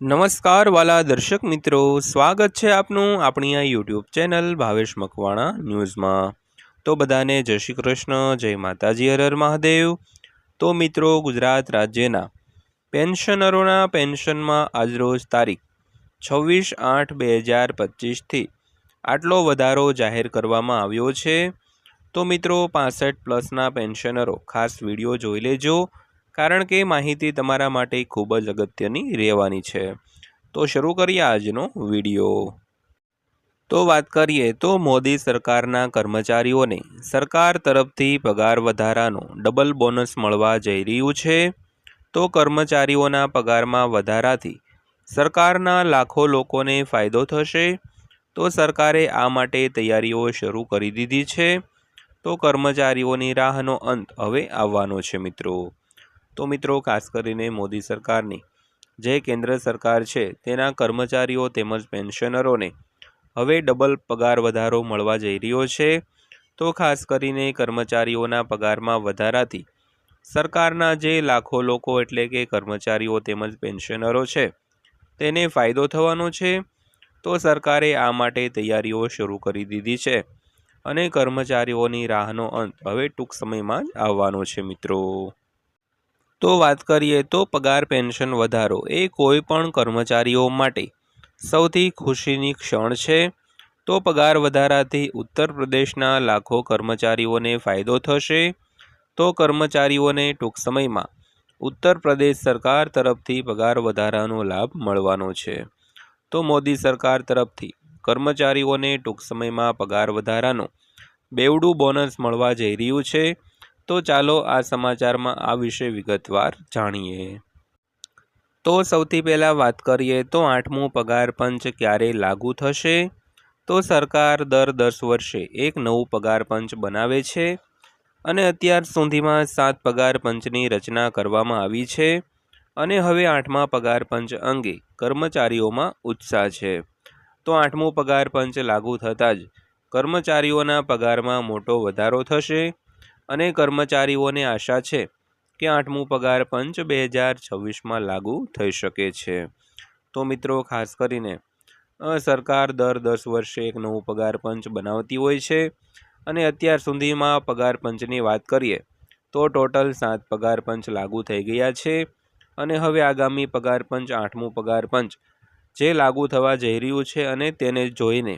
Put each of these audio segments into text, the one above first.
નમસ્કાર વાલા દર્શક મિત્રો, સ્વાગત છે આપનું આપણી આ યુટ્યુબ ચેનલ ભાવેશ મકવાણા ન્યૂઝમાં. તો બધાને જય શ્રી કૃષ્ણ, જય માતાજી, હર મહાદેવ. તો મિત્રો, ગુજરાત રાજ્યના પેન્શનરોના પેન્શનમાં આજરોજ તારીખ છવ્વીસ આઠ બે હજાર પચીસથી આટલો વધારો જાહેર કરવામાં આવ્યો છે. તો મિત્રો, પાસઠ પ્લસના પેન્શનરો, ખાસ વીડિયો જોઈ લેજો. કારણ કે માહિતી તમારા માટે ખૂબ જ અગત્યની રહેવાની છે. તો શરૂ કરીએ આજનો વીડિયો. તો વાત કરીએ તો મોદી સરકારના કર્મચારીઓને સરકાર તરફથી પગાર વધારાનો ડબલ બોનસ મળવા જઈ રહ્યું છે. તો કર્મચારીઓના પગારમાં વધારાથી સરકારના લાખો લોકોને ફાયદો થશે. તો સરકારે આ માટે તૈયારીઓ શરૂ કરી દીધી છે. તો કર્મચારીઓની રાહનો અંત હવે આવવાનો છે મિત્રો. તો મિત્રો, ખાસ કરીને મોદી સરકારની. જે કેન્દ્ર સરકાર છે, તેના કર્મચારીઓ તેમજ પેન્શનરોને હવે ડબલ પગાર વધારો મળવા જઈ રહ્યો છે. તો ખાસ કરીને કર્મચારીઓના પગારમાં વધારાથી સરકારના જે લાખો લોકો એટલે કે કર્મચારીઓ તેમજ પેન્શનરો છે, તેને ફાયદો થવાનો છે. તો સરકારે આ માટે તૈયારીઓ શરૂ કરી દીધી છે અને કર્મચારીઓની રાહનો અંત હવે ટૂંક સમયમાં જ આવવાનો છે મિત્રો. તો વાત કરીએ તો પગાર, પેન્શન વધારો એ કોઈ પણ કર્મચારીઓ માટે સૌથી ખુશીની ક્ષણ છે. તો પગાર વધારાથી ઉત્તર પ્રદેશના લાખો કર્મચારીઓને ફાયદો થશે. તો કર્મચારીઓને ટૂંક સમયમાં ઉત્તર પ્રદેશ સરકાર તરફથી પગાર વધારાનો લાભ મળવાનો છે. તો મોદી સરકાર તરફથી કર્મચારીઓને ટૂંક સમયમાં પગાર વધારાનો બેવડું બોનસ મળવા જઈ રહ્યું છે. તો ચાલો આ સમાચારમાં આ વિશે વિગતવાર જાણીએ. તો સૌથી પહેલાં વાત કરીએ તો આઠમું પગાર પંચ ક્યારે લાગુ થશે? તો સરકાર દર દસ વર્ષે એક નવું પગાર પંચ બનાવે છે અને અત્યાર સુધીમાં સાત પગાર પંચની રચના કરવામાં આવી છે અને હવે આઠમા પગાર પંચ અંગે કર્મચારીઓમાં ઉત્સાહ છે. તો આઠમું પગાર પંચ લાગુ થતાં જ કર્મચારીઓના પગારમાં મોટો વધારો થશે અને કર્મચારીઓને આશા છે કે આઠમું પગાર પંચ બે હજાર છવ્વીસમાં લાગુ થઈ શકે છે. તો મિત્રો, ખાસ કરીને સરકાર દર દસ વર્ષે એક નવું પગાર પંચ બનાવતી હોય છે અને અત્યાર સુધીમાં પગાર પંચની વાત કરીએ, તો ટોટલ સાત પગાર પંચ લાગુ થઈ ગયા છે અને હવે આગામી પગાર પંચ, આઠમું પગાર પંચ, જે લાગુ થવા જઈ રહ્યું છે અને તેને જોઈને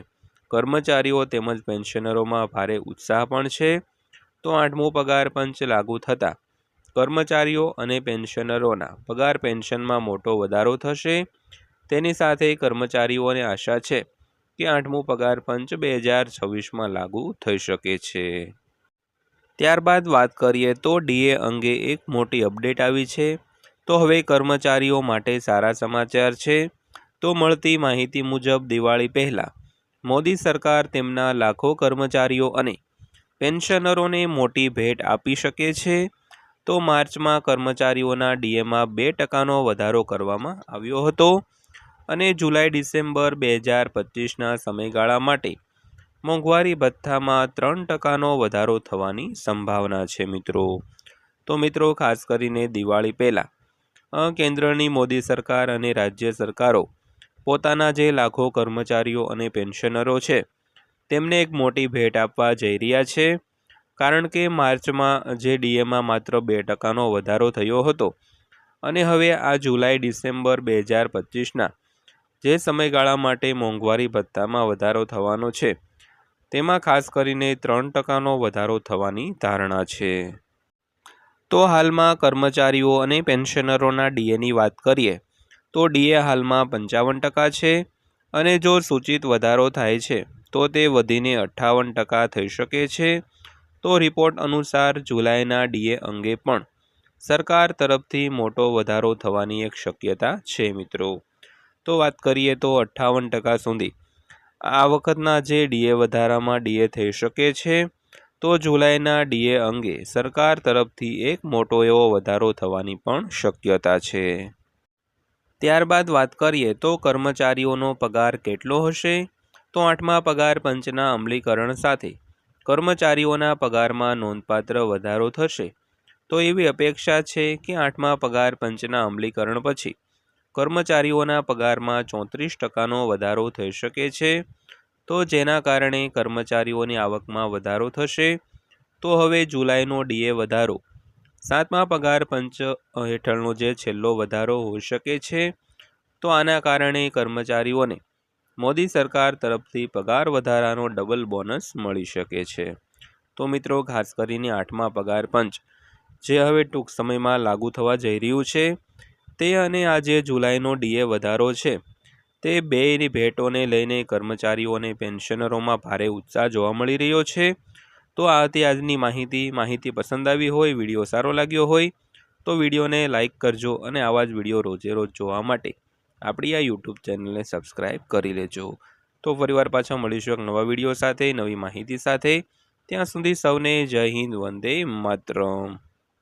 કર્મચારીઓ તેમજ પેન્શનરોમાં ભારે ઉત્સાહ પણ છે. તો આઠમો પગાર પંચ લાગુ થતાં. કર્મચારીઓ અને પેન્શનરોના પગાર પેન્શનમાં મોટો વધારો થશે. તેની સાથે કર્મચારીઓને આશા છે કે આઠમું પગાર પંચ બે હજાર છવ્વીસમાં લાગુ થઈ શકે છે. ત્યારબાદ વાત કરીએ તો ડીએ અંગે એક મોટી અપડેટ આવી છે. તો હવે કર્મચારીઓ માટે સારા સમાચાર છે. તો મળતી માહિતી મુજબ દિવાળી પહેલાં મોદી સરકાર તેમના લાખો કર્મચારીઓ અને પેન્શનરોને મોટી ભેટ આપી શકે છે? તો માર્ચમાં કર્મચારીઓના ડીએમાં બે ટકાનો વધારો કરવામાં આવ્યો હતો અને જુલાઈ, ડિસેમ્બર બે હજાર પચીસના સમયગાળા માટે મોંઘવારી ભથ્થામાં ત્રણ ટકાનો વધારો થવાની સંભાવના છે મિત્રો. તો મિત્રો, ખાસ કરીને દિવાળી પહેલાં કેન્દ્રની મોદી સરકાર અને રાજ્ય સરકારો પોતાના જે લાખો કર્મચારીઓ અને પેન્શનરો છે તેમને એક મોટી ભેટ આપવા જઈ રહ્યા છે. કારણ કે માર્ચમાં જે ડીએમાં માત્ર બે ટકાનો વધારો થયો હતો અને હવે આ જુલાઈ, ડિસેમ્બર બે હજાર પચીસના જે સમયગાળા માટે મોંઘવારી ભથ્થામાં વધારો થવાનો છે, તેમાં ખાસ કરીને ત્રણ ટકાનો વધારો થવાની ધારણા છે. તો હાલમાં કર્મચારીઓ અને પેન્શનરોના ડીએની વાત કરીએ, તો ડીએ હાલમાં પંચાવન ટકા છે અને જો સૂચિત વધારો થાય છે, તો તે વધીને અઠ્ઠાવન ટકા થઈ શકે છે. તો રિપોર્ટ અનુસાર જુલાઈના ડીએ અંગે પણ સરકાર તરફથી મોટો વધારો થવાની એક શક્યતા છે મિત્રો. તો વાત કરીએ તો અઠ્ઠાવન ટકા સુધી. આ વખતના જે ડીએ વધારામાં ડીએ થઈ શકે છે, તો જુલાઈના ડીએ અંગે સરકાર તરફથી એક મોટો એવો વધારો થવાની પણ શક્યતા છે. ત્યારબાદ વાત કરીએ તો કર્મચારીઓનો પગાર કેટલો હશે? તો આઠમા પગાર પંચના અમલીકરણ સાથે. કર્મચારીઓના પગારમાં નોંધપાત્ર વધારો થશે. તો એવી અપેક્ષા છે કે આઠમા પગાર પંચના અમલીકરણ પછી કર્મચારીઓના પગારમાં ચોત્રીસ ટકાનો વધારો થઈ શકે છે? તો જેના કારણે કર્મચારીઓની આવકમાં વધારો થશે? તો હવે જુલાઈનો ડીએ વધારો. સાતમા પગાર પંચ હેઠળનો જે છેલ્લો વધારો હોઈ શકે છે, તો આના કારણે કર્મચારીઓને મોદી સરકાર તરફથી પગાર વધારાનો ડબલ બોનસ મળી શકે છે. તો મિત્રો, ખાસ કરીને આઠમા પગાર પંચ, જે હવે ટૂંક સમયમાં લાગુ થવા જઈ રહ્યું છે, તે અને આ જે જુલાઈનો ડીએ વધારો છે, તે બેની ભેટોને લઈને કર્મચારીઓને પેન્શનરોમાં ભારે ઉત્સાહ જોવા મળી રહ્યો છે તો આ હતી આજની માહિતી. માહિતી પસંદ આવી હોય, વીડિયો સારો લાગ્યો હોય, તો વિડીયોને લાઇક કરજો અને આવા જ વીડિયો રોજે રોજ જોવા માટે આપણી આ યુટ્યુબ ચેનલને સબસ્ક્રાઈબ કરી લેજો. તો ફરીવાર પાછા મળીશું એક નવા વીડિયો સાથે, નવી માહિતી સાથે. ત્યાં સુધી સૌને જય હિન્દ, વંદે માતરમ.